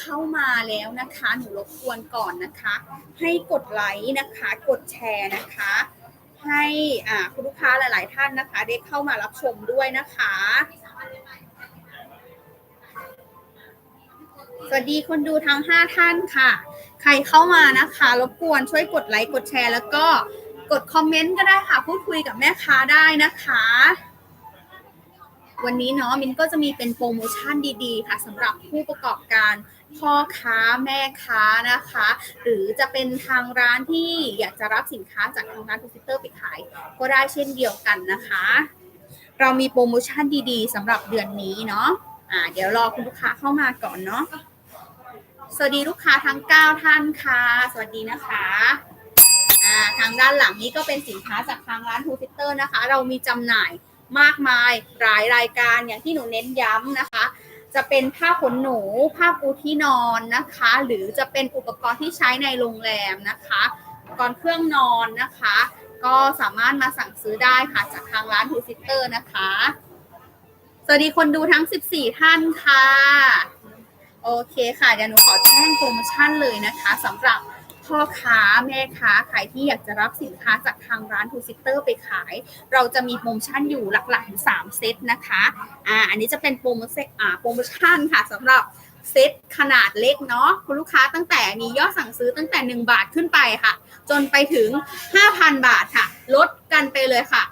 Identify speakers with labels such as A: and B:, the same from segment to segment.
A: เข้ามาแล้วนะคะ หนูรบกวนก่อนนะคะ ให้กดไลค์นะคะ กดแชร์นะคะ ให้คุณลูกค้าหลาย ๆ ท่านนะคะ ได้เข้ามารับชมด้วยนะคะ สวัสดีคนดูทั้ง 5 ท่านค่ะ ใครเข้ามานะคะ รบกวนช่วยกดไลค์กดแชร์ แล้วก็กดคอมเมนต์ก็ได้ค่ะ พูดคุยกับแม่ค้าได้นะคะ วันนี้เนาะมินก็จะมีเป็นโปรโมชั่นดีๆ ค่ะสำหรับผู้ประกอบการพ่อค้าแม่ค้านะคะ หรือจะเป็นทางร้านที่อยากจะรับสินค้าจากทางร้านทูฟิเตอร์ไปขาย ก็ได้เช่นเดียวกันนะคะ เรามีโปรโมชั่นดีๆสำหรับเดือนนี้เนาะอ่าเดี๋ยวรอคุณลูกค้าเข้ามาก่อนเนาะสวัสดีลูกค้าทั้ง 9 ท่านค่ะ สวัสดีนะคะอ่าทางด้านหลังนี้ก็เป็นสินค้าจากทางร้านทูฟิเตอร์นะคะ เรามีจำหน่าย มากมายหลายรายการอย่างที่หนูเน้นย้ำนะคะ จะเป็นผ้าขนหนูผ้าปูที่นอนนะคะ หรือจะเป็นอุปกรณ์ที่ใช้ในโรงแรมนะคะอุปกรณ์เครื่องนอนนะคะ ก็สามารถมาสั่งซื้อได้ค่ะจากทางร้านทูซิเตอร์นะคะ สวัสดีคนดูทั้ง 14 ท่านค่ะ โอเคค่ะเดี๋ยวหนูขอแจ้งโปรโมชั่นเลยนะคะสำหรับ พ่อค้าแม่ค้าใครที่อยากจะรับสินค้าจากทางร้านทูซิเตอร์ไปขาย เราจะมีโปรโมชั่นอยู่หลักๆถึง3เซตนะคะอ่าอันนี้จะเป็นโปรโมชั่นอ่าโปรโมชั่นค่ะสำหรับเซตขนาดเล็กเนาะคุณลูกค้าตั้งแต่มียอดสั่งซื้อตั้งแต่ 1 บาทขึ้นไปค่ะ จนไปถึง 5,000 บาทค่ะ ลดกันไปเลยค่ะ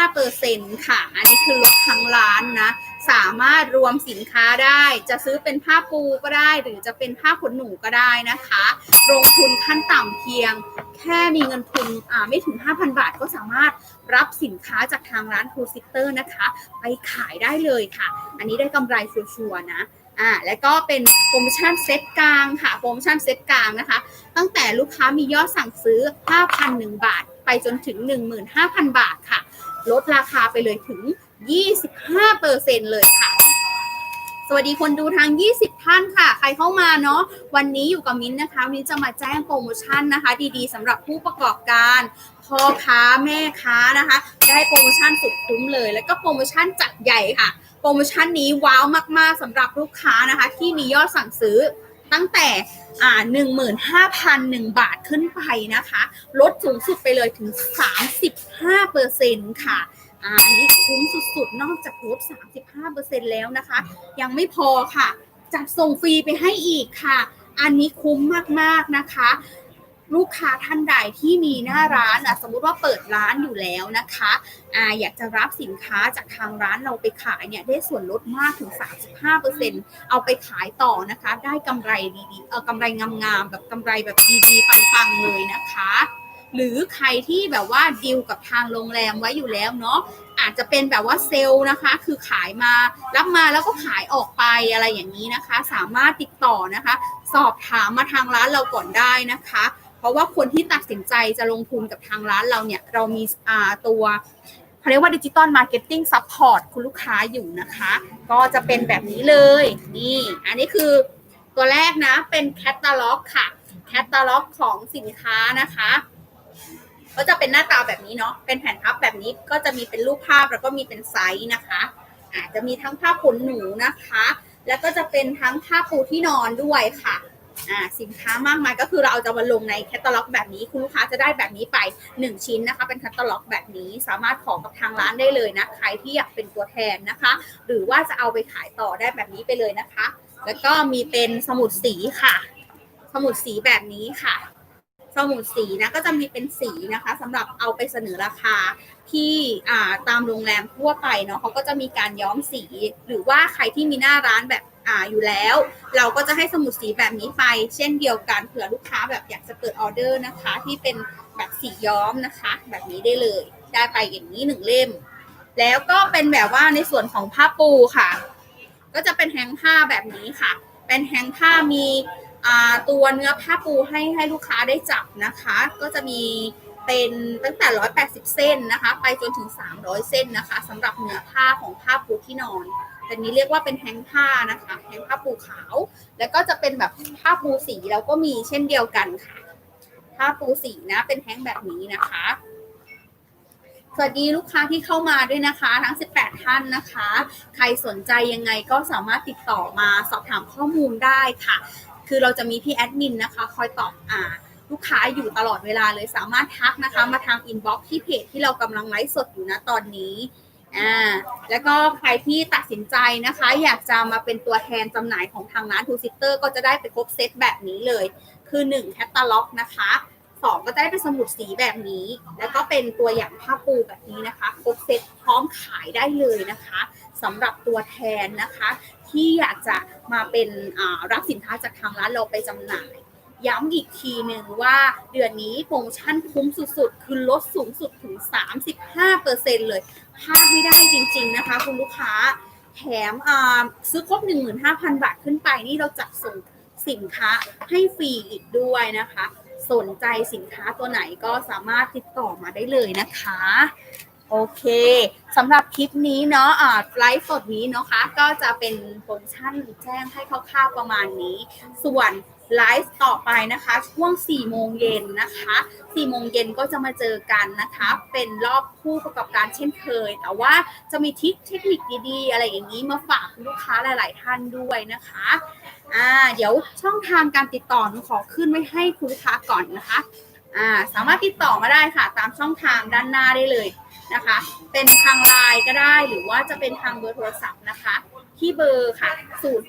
A: 15%ค่ะ อันนี้คือลดทั้งร้านนะ สามารถรวมสินค้าได้ จะซื้อเป็นผ้าปูก็ได้ หรือจะเป็นผ้าขนหนูก็ได้นะคะ ลงทุนขั้นต่ำเพียง แค่มีเงินทุนอ่าไม่ถึง 5,000 บาทก็สามารถรับสินค้าจากทางร้านทูซิเตอร์นะคะ ไปขายได้เลยค่ะ อันนี้ได้กำไรชัวร์นะอ่าแล้วก็เป็นโปรโมชั่นเซตกลางค่ะโปรโมชั่นเซตกลางนะคะ ตั้งแต่ลูกค้ามียอดสั่งซื้อ 5,001 บาท ไปจนถึง 15,000 บาทค่ะ ลดราคาไปเลยถึง 25%เลยค่ะ สวัสดีคนดูทาง 20 ท่านค่ะ ใครเข้ามาเนาะ วันนี้อยู่กับมิ้นนะคะ มิ้นจะมาแจ้งโปรโมชั่นนะคะ ดีๆสำหรับผู้ประกอบการพ่อค้าแม่ค้านะคะ ได้โปรโมชั่นสุดคุ้มเลย แล้วก็โปรโมชั่นจัดใหญ่ค่ะ โปรโมชั่นนี้ว้าวมากๆสำหรับลูกค้านะคะ ที่มียอดสั่งซื้อตั้งแต่อ่า15,001บาทขึ้นไปนะคะ ลดสูงสุดไปเลยถึง35%ค่ะ อ่าอันนี้คุ้มสุดๆ นอกจากลด35%แล้วนะคะ ยังไม่พอค่ะ จัดส่งฟรีไปให้อีกค่ะ อันนี้คุ้มมากๆนะคะ ลูกค้าท่านใดที่มีหน้าร้านอะสมมุติว่าเปิดร้านอยู่แล้วนะคะอ่าอยากจะรับสินค้าจากทางร้านเราไปขายเนี่ยได้ส่วนลดมากถึง 35%เอาไปขายต่อนะคะ ได้กำไรดีๆเออกำไรงามๆแบบกำไรแบบดีๆปังๆเลยนะคะ หรือใครที่แบบว่าดีลกับทางโรงแรมไว้อยู่แล้วเนาะอาจจะเป็นแบบว่าเซลล์นะคะ คือขายมารับมาแล้วก็ขายออกไปอะไรอย่างนี้นะคะ สามารถติดต่อนะคะ สอบถามมาทางร้านเราก่อนได้นะคะ เพราะว่าคนที่ตัดสินใจจะลงทุนกับทางร้านเราเนี่ย เรามีาตัวเขาเรียกว่าดิจิตอลมาร์เก็ตติ้งซัพพอร์ตคุณลูกค้าอยู่นะคะ ก็จะเป็นแบบนี้เลย นี่ อันนี้คือตัวแรกนะ เป็นแคตตาล็อกค่ะ แคตตาล็อกของสินค้านะคะ ก็จะเป็นหน้าตาแบบนี้เนาะเป็นแผ่นพับแบบนี้ก็จะมีเป็นรูปภาพแล้วก็มีเป็นไซส์นะคะอาจจะมีทั้งผ้าขนหนูนะคะ แล้วก็จะเป็นทั้งผ้าปูที่นอนด้วยค่ะอ่าสินค้ามากมายก็คือเราเอาจะมาลงในแคตตาล็อกแบบนี้ คุณลูกค้าจะได้แบบนี้ไป 1 ชิ้นนะคะ เป็นแคตตาล็อกแบบนี้สามารถขอกับทางร้านได้เลยนะใครที่อยากเป็นตัวแทนนะคะ หรือว่าจะเอาไปขายต่อได้แบบนี้ไปเลยนะคะ แล้วก็มีเป็นสมุดสีค่ะ สมุดสีแบบนี้ค่ะ สมุดสีนะก็จะมีเป็นสีนะคะสำหรับเอาไปเสนอราคาที่ตามโรงแรมทั่วไปเนาะเขาก็จะมีการย้อมสี หรือว่าใครที่มีหน้าร้านแบบอ่าอยู่แล้ว เราก็จะให้สมุดสีแบบนี้ไป เช่นเดียวกันเผื่อลูกค้าแบบอยากจะเปิดออเดอร์นะคะ ที่เป็นแบบสีย้อมนะคะ แบบนี้ได้เลย ได้ไปอย่างนี้หนึ่งเล่ม แล้วก็เป็นแบบว่าในส่วนของผ้าปูค่ะ ก็จะเป็นแฮงผ้าแบบนี้ค่ะ เป็นแฮงผ้ามี ตัวเนื้อผ้าปูให้ให้ลูกค้าได้จับนะคะ ก็จะมีเป็นตั้งแต่ 180 เส้นนะคะ ไปจนถึง 300 เส้นนะคะสำหรับเนื้อผ้าของผ้าปูที่นอนแต่นี้เรียกว่าเป็นแฮงผ้านะคะแฮงผ้าปูขาว แล้วก็จะเป็นแบบผ้าปูสีแล้วก็มีเช่นเดียวกันค่ะ ผ้าปูสีนะเป็นแฮงแบบนี้นะคะสวัสดีลูกค้าที่เข้ามาด้วยนะคะ ทั้ง 18 ท่านนะคะ ใครสนใจยังไงก็สามารถติดต่อมาสอบถามข้อมูลได้ค่ะ คือเราจะมีพี่แอดมินนะคะ คอยตอบอ่าลูกค้าอยู่ตลอดเวลาเลยสามารถทักนะคะ มาทางอินบ็อกซ์ที่เพจที่เรากำลังไลฟ์สดอยู่นะตอนนี้อ่าแล้วก็ใครที่ตัดสินใจนะคะ อยากจะมาเป็นตัวแทนจำหน่ายของทางร้านทูซิสเตอร์ก็จะได้ไปครบเซตแบบนี้เลย คือ 1 แคตตาล็อกนะคะ สองก็จะได้เป็นสมุดสีแบบนี้ แล้วก็เป็นตัวอย่างผ้าปูแบบนี้นะคะ ครบเซ็ตพร้อมขายได้เลยนะคะสำหรับตัวแทนนะคะ ที่อยากจะมาเป็นรับสินค้าจากทางร้านเราไปจำหน่ายย้ำอีกทีหนึ่งว่าเดือนนี้โปรโมชั่นคุ้มสุดๆ คือลดสูงสุดถึง 35%เลยพลาดไม่ได้จริงๆนะคะ คุณลูกค้า แถมซื้อครบ 15,000 บาทขึ้นไปนี่เราจัดส่งสินค้าให้ฟรีอีกด้วยนะคะ สนใจสินค้าตัวไหนก็สามารถติดต่อมาได้เลยนะคะ โอเคสำหรับคลิปนี้เนาะอ่าไลฟ์สดนี้เนาะคะก็จะเป็นโปรโมชั่นแจ้งให้คร่าวๆประมาณนี้ ส่วนไลฟ์ต่อไปนะคะช่วง 4 โมงเย็นนะคะ4โมงเย็นก็จะมาเจอกันนะคะ เป็นรอบผู้ประกอบการเช่นเคย แต่ว่าจะมีทิคเทคนิคดีๆ อะไรอย่างนี้มาฝากลูกค้าหลาย ๆ ท่านด้วยนะคะ อ่าเดี๋ยวช่องทางการติดต่อหนูขอขึ้นไว้ให้คุณลูกค้าก่อนนะคะอ่าสามารถติดต่อมาได้ค่ะ ตามช่องทางด้านหน้าได้เลยนะคะ เป็นทางไลน์ก็ได้หรือว่าจะเป็นทางเบอร์โทรศัพท์นะคะ ที่เบอร์ค่ะ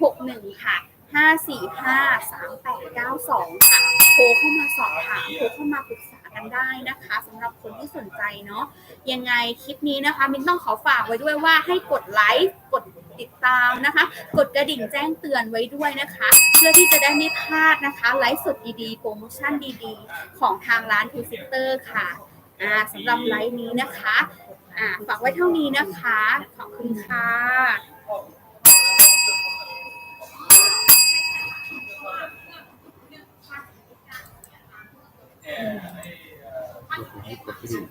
A: 061 ค่ะ 5453892 ค่ะโทรเข้ามาสอบถามโทรเข้ามาปรึกษากันได้นะคะสำหรับคนที่สนใจเนาะยังไงคลิปนี้นะคะมินต้องขอฝากไว้ด้วยว่าให้กดไลค์กด ติดตามนะคะ กดกระดิ่งแจ้งเตือนไว้ด้วยนะคะ เพื่อที่จะได้ไม่พลาดนะคะไลฟ์สดดีๆโปรโมชั่นดีๆ ของทางร้านทูซิสเตอร์ค่ะอ่าสำหรับไลฟ์นี้นะคะอ่าฝากไว้เท่านี้นะคะ ขอบคุณค่ะ
B: กดที่